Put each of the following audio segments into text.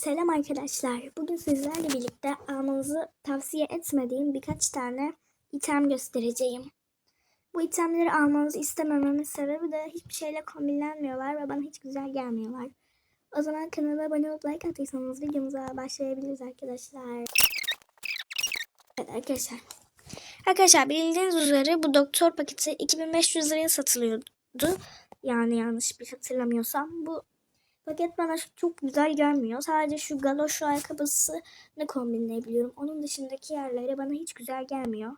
Selam arkadaşlar. Bugün sizlerle birlikte almanızı tavsiye etmediğim birkaç tane item göstereceğim. Bu itemleri almanızı istemememin sebebi de hiçbir şeyle kombinlenmiyorlar ve bana hiç güzel gelmiyorlar. O zaman kanala abone olup like attıysanız videomuza başlayabiliriz arkadaşlar. Evet arkadaşlar. Arkadaşlar bildiğiniz üzere bu doktor paketi 2500 liraya satılıyordu. Yani yanlış bir hatırlamıyorsam. Bu Paket bana çok güzel gelmiyor. Sadece şu galoşlu ayakkabısını kombinleyebiliyorum. Onun dışındaki yerlere bana hiç güzel gelmiyor.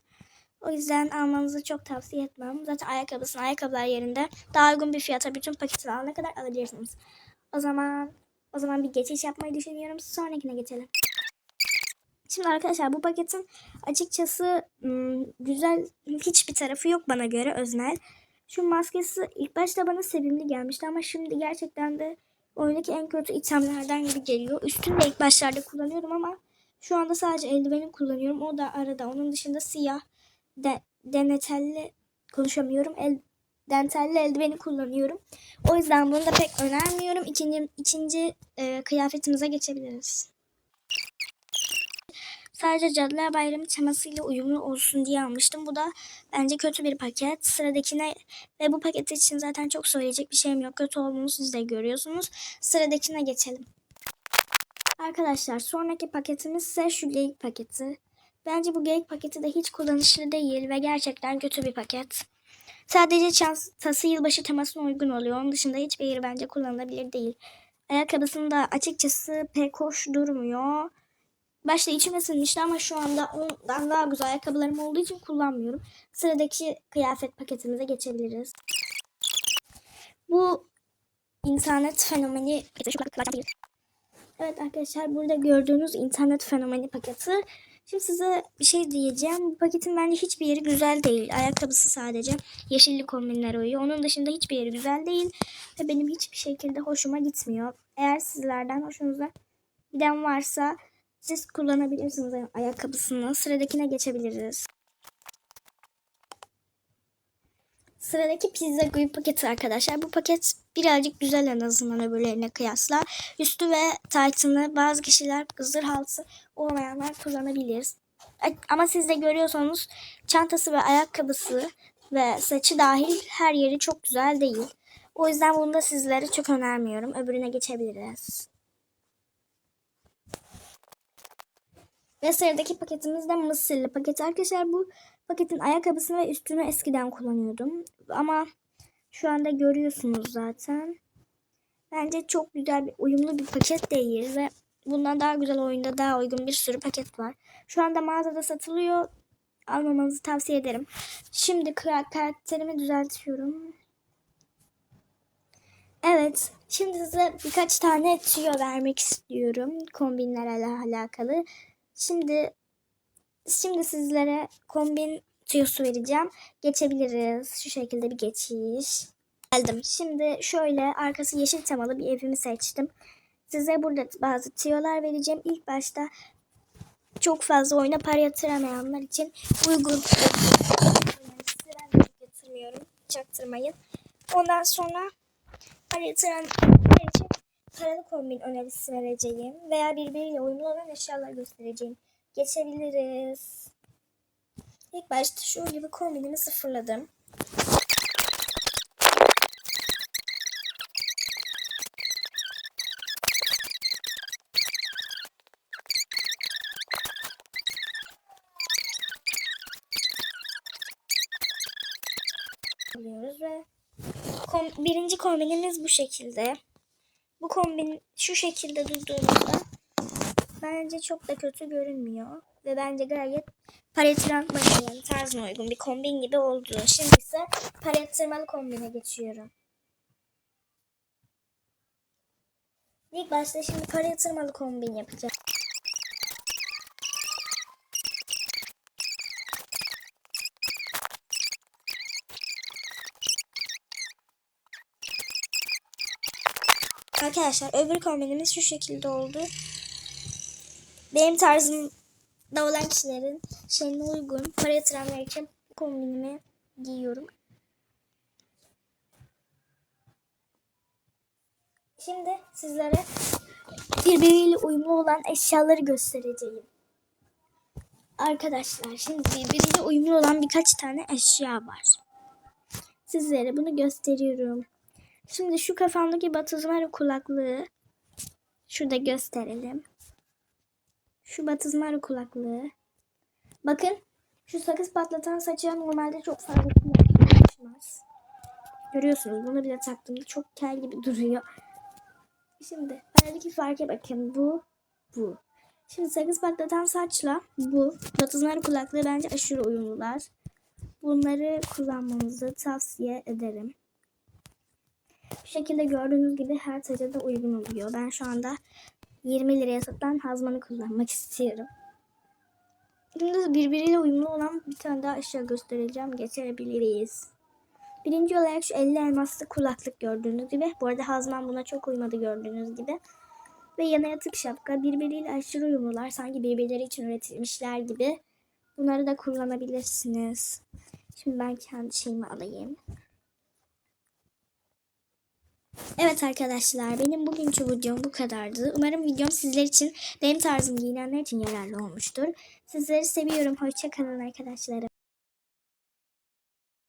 O yüzden almanızı çok tavsiye etmem. Zaten ayakkabısını ayakkabılar yerinde daha uygun bir fiyata bütün paketi alana kadar alabilirsiniz. O zaman o zaman bir geçiş yapmayı düşünüyorum. Sonrakine geçelim. Şimdi arkadaşlar bu paketin açıkçası ım, güzel hiçbir tarafı yok bana göre öznel. Şu maskesi ilk başta bana sevimli gelmişti ama şimdi gerçekten de oyundaki en kötü itemlerden gibi geliyor. Üstünü de ilk başlarda kullanıyordum ama şu anda sadece eldiveni kullanıyorum. O da arada. Onun dışında siyah de, denetelli konuşamıyorum. El, dentelli eldiveni kullanıyorum. O yüzden bunu da pek önermiyorum. İkinci, ikinci e, kıyafetimize geçebiliriz. Sadece Cadılar Bayramı temasıyla uyumlu olsun diye almıştım. Bu da bence kötü bir paket. Sıradakine ve bu paket için zaten çok söyleyecek bir şeyim yok. Kötü olduğunu siz de görüyorsunuz. Sıradakine geçelim. Arkadaşlar sonraki paketimiz ise şu geyik paketi. Bence bu geyik paketi de hiç kullanışlı değil ve gerçekten kötü bir paket. Sadece çantası yılbaşı temasına uygun oluyor. Onun dışında hiçbir yeri bence kullanılabilir değil. Ayakkabısında açıkçası pek hoş durmuyor. Başta içime sinmişti ama şu anda ondan daha güzel ayakkabılarım olduğu için kullanmıyorum. Sıradaki kıyafet paketimize geçebiliriz. Bu internet fenomeni Evet arkadaşlar burada gördüğünüz internet fenomeni paketi. Şimdi size bir şey diyeceğim. Bu paketin bence hiçbir yeri güzel değil. Ayakkabısı sadece yeşilli kombinler uyuyor. Onun dışında hiçbir yeri güzel değil. Ve benim hiçbir şekilde hoşuma gitmiyor. Eğer sizlerden hoşunuza giden varsa siz kullanabilirsiniz ayakkabısını. Sıradakine geçebiliriz. Sıradaki pizza guyu paketi arkadaşlar. Bu paket birazcık güzel en azından öbürlerine kıyasla. Üstü ve taytını bazı kişiler zırh altı olmayanlar kullanabilir. Ama siz de görüyorsanız çantası ve ayakkabısı ve saçı dahil her yeri çok güzel değil. O yüzden bunu da sizlere çok önermiyorum. Öbürüne geçebiliriz. Ve sıradaki paketimiz de mısırlı paket. Arkadaşlar bu paketin ayakkabısını ve üstünü eskiden kullanıyordum. Ama şu anda görüyorsunuz zaten. Bence çok güzel bir uyumlu bir paket değil ve bundan daha güzel oyunda daha uygun bir sürü paket var. Şu anda mağazada satılıyor. Almamanızı tavsiye ederim. Şimdi karakterimi düzeltiyorum. Evet. Şimdi size birkaç tane tüyo vermek istiyorum. Kombinlerle alakalı. Şimdi şimdi sizlere kombin tüyosu vereceğim. Geçebiliriz. Şu şekilde bir geçiş. Geldim. Şimdi şöyle arkası yeşil temalı bir evimi seçtim. Size burada bazı tüyolar vereceğim. İlk başta çok fazla oyuna para yatıramayanlar için uygun. yatırmıyorum. Çaktırmayın. Ondan sonra para yatıranlar için paralı kombin önerisi vereceğim veya birbiriyle uyumlu olan eşyalar göstereceğim. Geçebiliriz. İlk başta şu gibi kombinimi sıfırladım. ve kom birinci kombinimiz bu şekilde. Bu kombin şu şekilde durduğunda bence çok da kötü görünmüyor. Ve bence gayet para yani tarzına uygun bir kombin gibi oldu. Şimdi ise yatırmalı kombine geçiyorum. İlk başta şimdi para yatırmalı kombin yapacağım. Arkadaşlar öbür kombinimiz şu şekilde oldu. Benim tarzımda olan kişilerin şeyine uygun para yatıranlar için kombinimi giyiyorum. Şimdi sizlere birbiriyle uyumlu olan eşyaları göstereceğim. Arkadaşlar şimdi birbiriyle uyumlu olan birkaç tane eşya var. Sizlere bunu gösteriyorum. Şimdi şu kafamdaki batızma kulaklığı şurada gösterelim. Şu batızma kulaklığı. Bakın şu sakız patlatan saçı normalde çok fazla kullanılmaz. Görüyorsunuz bunu bile taktığımda çok kel gibi duruyor. Şimdi aradaki farka bakın. Bu, bu. Şimdi sakız patlatan saçla bu batızlar kulaklığı bence aşırı uyumlular. Bunları kullanmanızı tavsiye ederim. Bu şekilde gördüğünüz gibi her taca da uygun oluyor. Ben şu anda 20 liraya satılan hazmanı kullanmak istiyorum. Şimdi birbiriyle uyumlu olan bir tane daha eşya göstereceğim. Geçebiliriz. Birinci olarak şu 50 elmaslı kulaklık gördüğünüz gibi. Bu arada Hazman buna çok uymadı gördüğünüz gibi. Ve yana yatık şapka. Birbiriyle aşırı uyumlular. Sanki birbirleri için üretilmişler gibi. Bunları da kullanabilirsiniz. Şimdi ben kendi şeyimi alayım. Evet arkadaşlar benim bugünkü videom bu kadardı. Umarım videom sizler için benim tarzım giyinenler için yararlı olmuştur. Sizleri seviyorum. Hoşçakalın arkadaşlarım.